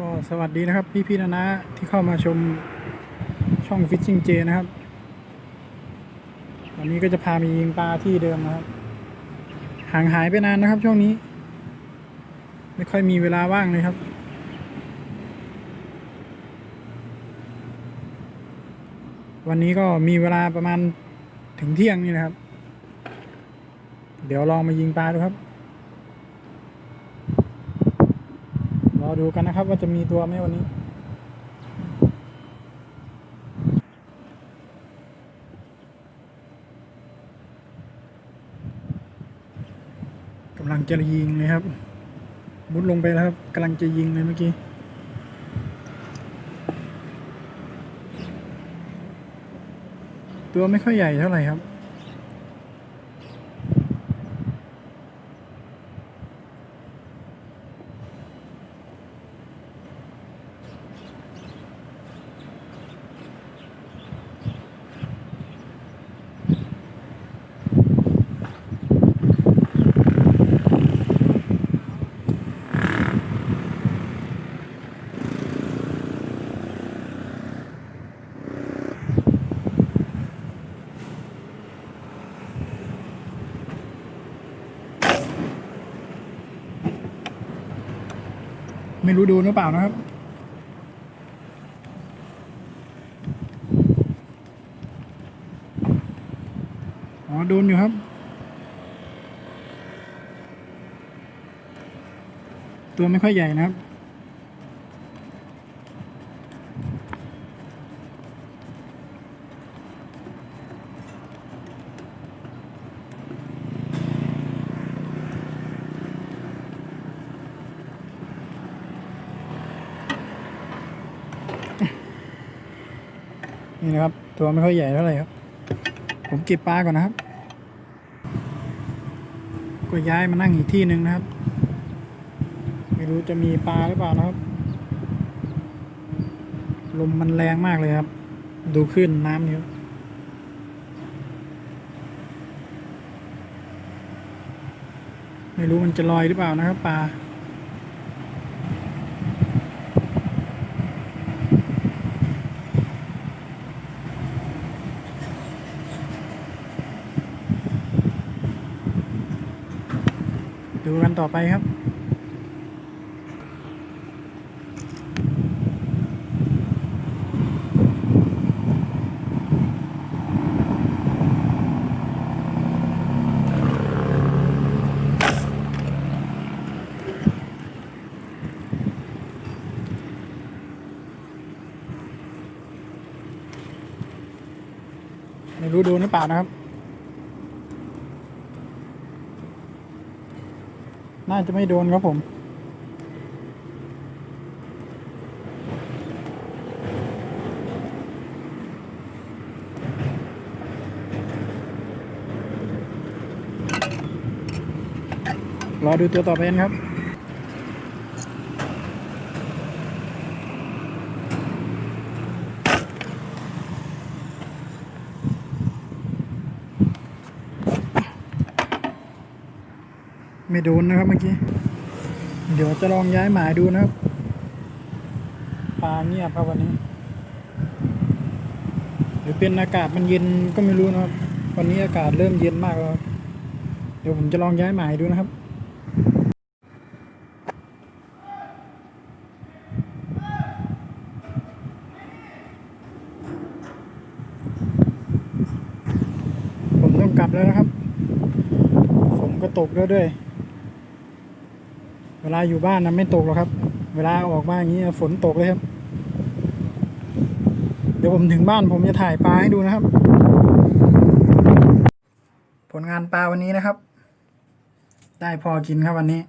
ก็สวัสดีนะครับ พี่พี่ๆนะนะที่เข้ามาชมช่องฟิชชิงเจนะครับ วันนี้ก็จะพาไปยิงปลาที่เดิมนะครับ ห่างหายไปนานนะครับช่วงนี้ ไม่ค่อยมีเวลาว่างเลยครับ วันนี้ก็มีเวลาประมาณถึงเที่ยงนี่นะครับ เดี๋ยวลองมายิงปลาดูครับ อดูกันนะครับว่าจะมีตัวไหมวันนี้ กำลังจะยิงเลยครับ มุดลงไปแล้วครับกำลังจะยิงเลยเมื่อกี้ตัวไม่ค่อยใหญ่เท่าไหร่ครับ ไม่รู้ดูหรือเปล่านะครับ อ๋อโดนอยู่ครับ ตัวไม่ค่อยใหญ่นะครับ นี่นะครับ ตัวไม่ค่อยใหญ่เท่าไหร่ครับ ผมเก็บปลาก่อนนะครับ ก็ย้ายมานั่งอีกที่หนึ่งนะครับ ไม่รู้จะมีปลาหรือเปล่านะครับ ลมมันแรงมากเลยครับ ดูขึ้นน้ำนี่ไม่รู้มันจะลอยหรือเปล่านะครับปลา ดูกันต่อไปครับไม่รู้โดนหรือเปล่านะครับ น่าจะไม่โดนครับผม รอดูตัวต่อไปครับ ไม่โดนนะครับเมื่อกี้ เดี๋ยวจะลองย้ายหมายดูนะครับปลาเงียบครับวันนี้หรือเป็นอากาศมันเย็นก็ไม่รู้นะครับ วันนี้อากาศเริ่มเย็นมากแล้วเดี๋ยวผมจะลองย้ายหมายดูนะครับผมต้องกลับแล้วนะครับฝนก็ตกแล้วด้วย เวลาอยู่บ้านนะไม่ตกหรอกครับ เวลาออกมาอย่างนี้ฝนตกเลยครับ เดี๋ยวผมถึงบ้านผมจะถ่ายปลาให้ดูนะครับ ผลงานปลาวันนี้นะครับ ได้พอกินครับวันนี้